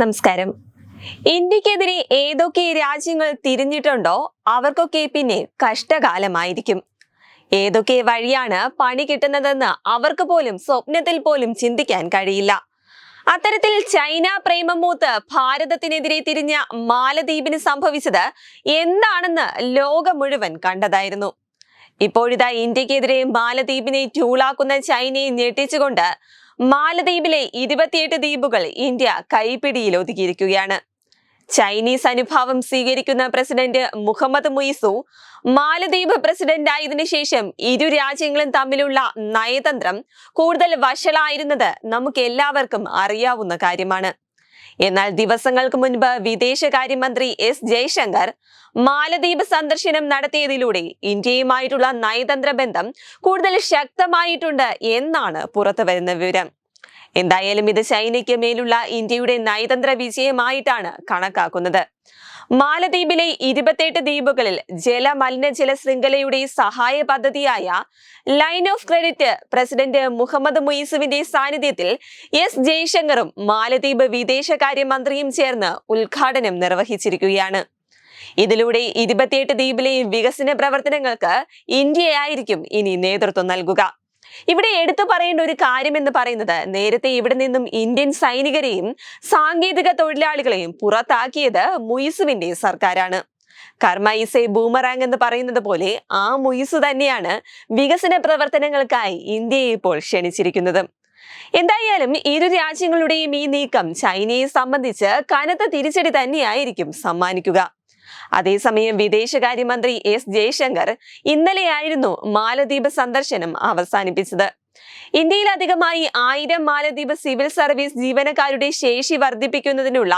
നമസ്കാരം. ഇന്ത്യക്കെതിരെ ഏതൊക്കെ രാജ്യങ്ങൾ തിരിഞ്ഞിട്ടുണ്ടോ അവർക്കൊക്കെ പിന്നെ കഷ്ടകാലമായിരിക്കും. ഏതൊക്കെ വഴിയാണ് പണി കിട്ടുന്നതെന്ന് അവർക്ക് പോലും സ്വപ്നത്തിൽ പോലും ചിന്തിക്കാൻ കഴിയില്ല. അത്തരത്തിൽ ചൈന പ്രേമം മൂത്ത് ഭാരതത്തിനെതിരെ തിരിഞ്ഞ മാലദ്വീപിന് സംഭവിച്ചത് എന്താണെന്ന് ലോകം മുഴുവൻ കണ്ടതായിരുന്നു. ഇപ്പോഴിതാ ഇന്ത്യക്കെതിരെ മാലദ്വീപിനെ ചൂളാക്കുന്ന ചൈനയെ ഞെട്ടിച്ചുകൊണ്ട് മാലദ്വീപിലെ ഇരുപത്തിയെട്ട് ദ്വീപുകൾ ഇന്ത്യ കൈപ്പിടിയിൽ ഒതുക്കിയിരിക്കുകയാണ്. ചൈനീസ് അനുഭാവം സ്വീകരിക്കുന്ന പ്രസിഡന്റ് മുഹമ്മദ് മുയിസു മാലദ്വീപ് പ്രസിഡന്റ് ആയതിനു ശേഷം ഇരു രാജ്യങ്ങളും തമ്മിലുള്ള നയതന്ത്രം കൂടുതൽ വഷളായിരുന്നത് നമുക്ക് എല്ലാവർക്കും അറിയാവുന്ന കാര്യമാണ്. എന്നാൽ ദിവസങ്ങൾക്ക് മുൻപ് വിദേശകാര്യമന്ത്രി എസ് ജയശങ്കർ മാലദ്വീപ് സന്ദർശനം നടത്തിയതിലൂടെ ഇന്ത്യയുമായിട്ടുള്ള നയതന്ത്ര ബന്ധം കൂടുതൽ ശക്തമായിട്ടുണ്ട് എന്നാണ് പുറത്തുവരുന്ന വിവരം. എന്തായാലും ഇത് ചൈനയ്ക്ക് മേലുള്ള ഇന്ത്യയുടെ നയതന്ത്ര വിജയമായിട്ടാണ് കണക്കാക്കുന്നത്. മാലദ്വീപിലെ ഇരുപത്തെട്ട് ദ്വീപുകളിൽ ജലമലിനജല ശൃംഖലയുടെ സഹായ പദ്ധതിയായ line of credit president Mohamed മുയിസുവിന്റെ സാന്നിധ്യത്തിൽ എസ് ജയശങ്കറും മാലദ്വീപ് വിദേശകാര്യമന്ത്രിയും ചേർന്ന് ഉദ്ഘാടനം നിർവഹിച്ചിരിക്കുകയാണ്. ഇതിലൂടെ ഇരുപത്തിയെട്ട് ദ്വീപിലെയും വികസന പ്രവർത്തനങ്ങൾക്ക് ഇന്ത്യയായിരിക്കും ഇനി നേതൃത്വം നൽകുക. ഇവിടെ എടുത്തു പറയേണ്ട ഒരു കാര്യം എന്ന് പറയുന്നത് നേരത്തെ ഇവിടെ നിന്നും ഇന്ത്യൻ സൈനികരെയും സാങ്കേതിക തൊഴിലാളികളെയും പുറത്താക്കിയത് മുയിസുവിന്റെ സർക്കാരാണ്. കർമ്മയിസെ ബൂമറാങ് എന്ന് പറയുന്നത് പോലെ ആ മുയിസു തന്നെയാണ് വികസന പ്രവർത്തനങ്ങൾക്കായി ഇന്ത്യയെ ഇപ്പോൾ ക്ഷണിച്ചിരിക്കുന്നത്. എന്തായാലും ഇരു രാജ്യങ്ങളുടെയും ഈ നീക്കം ചൈനയെ സംബന്ധിച്ച് കനത്ത തിരിച്ചടി തന്നെയായിരിക്കും സമ്മാനിക്കുക. അതേസമയം വിദേശകാര്യമന്ത്രി എസ് ജയശങ്കർ ഇന്നലെയായിരുന്നു മാലദ്വീപ് സന്ദർശനം അവസാനിപ്പിച്ചത്. ഇന്ത്യയിൽ അധികമായി ആയിരം മാലദ്വീപ് സിവിൽ സർവീസ് ജീവനക്കാരുടെ ശേഷി വർദ്ധിപ്പിക്കുന്നതിനുള്ള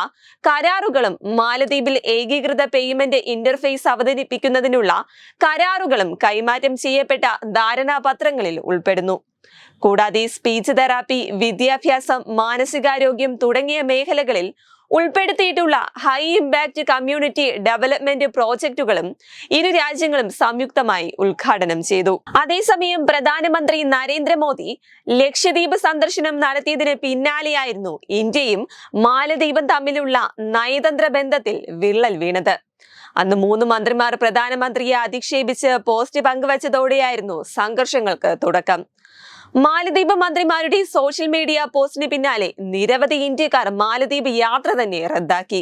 കരാറുകളും മാലദ്വീപിൽ ഏകീകൃത പേയ്മെന്റ് ഇന്റർഫേസ് അവതരിപ്പിക്കുന്നതിനുള്ള കരാറുകളും കൈമാറ്റം ചെയ്യപ്പെട്ട ധാരണാപത്രങ്ങളിൽ ഉൾപ്പെടുന്നു. കൂടാതെ സ്പീച്ച് തെറാപ്പി വിദ്യാഭ്യാസം മാനസികാരോഗ്യം തുടങ്ങിയ മേഖലകളിൽ ഉൾപ്പെടുത്തിയിട്ടുള്ള ഹൈ ഇമ്പാക്ട് കമ്മ്യൂണിറ്റി ഡെവലപ്മെന്റ് പ്രോജക്റ്റുകളും ഇരു രാജ്യങ്ങളും സംയുക്തമായി ഉദ്ഘാടനം ചെയ്തു. അതേസമയം പ്രധാനമന്ത്രി നരേന്ദ്രമോദി ലക്ഷദ്വീപ് സന്ദർശനം നടത്തിയതിന് പിന്നാലെയായിരുന്നു ഇന്ത്യയും മാലദ്വീപും തമ്മിലുള്ള നയതന്ത്ര ബന്ധത്തിൽ വിള്ളൽ വീണത്. അന്ന് മൂന്ന് മന്ത്രിമാർ പ്രധാനമന്ത്രിയെ അധിക്ഷേപിച്ച് പോസ്റ്റ് പങ്കുവച്ചതോടെയായിരുന്നു സംഘർഷങ്ങൾക്ക് തുടക്കം. മാലദ്വീപ് മന്ത്രിമാരുടെ സോഷ്യൽ മീഡിയ പോസ്റ്റിന് പിന്നാലെ നിരവധി ഇന്ത്യക്കാർ മാലദ്വീപ് യാത്ര തന്നെ റദ്ദാക്കി.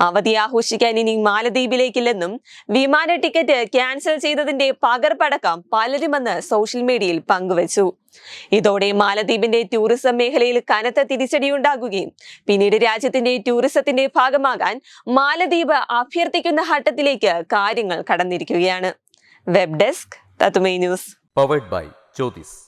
അവധി ആഘോഷിക്കാൻ ഇനി മാലദ്വീപിലേക്കില്ലെന്നും വിമാന ടിക്കറ്റ് ക്യാൻസൽ ചെയ്തതിന്റെ പകർപ്പടക്കം പലരുമെന്ന് സോഷ്യൽ മീഡിയയിൽ പങ്കുവച്ചു. ഇതോടെ മാലദ്വീപിന്റെ ടൂറിസം മേഖലയിൽ കനത്ത തിരിച്ചടിയുണ്ടാകുകയും പിന്നീട് രാജ്യത്തിന്റെ ടൂറിസത്തിന്റെ ഭാഗമാകാൻ മാലദ്വീപ് അഭ്യർത്ഥിക്കുന്ന ഘട്ടത്തിലേക്ക് കാര്യങ്ങൾ കടന്നിരിക്കുകയാണ്. വെബ് ഡെസ്ക് തത്തുമൈ news powered by Jyothis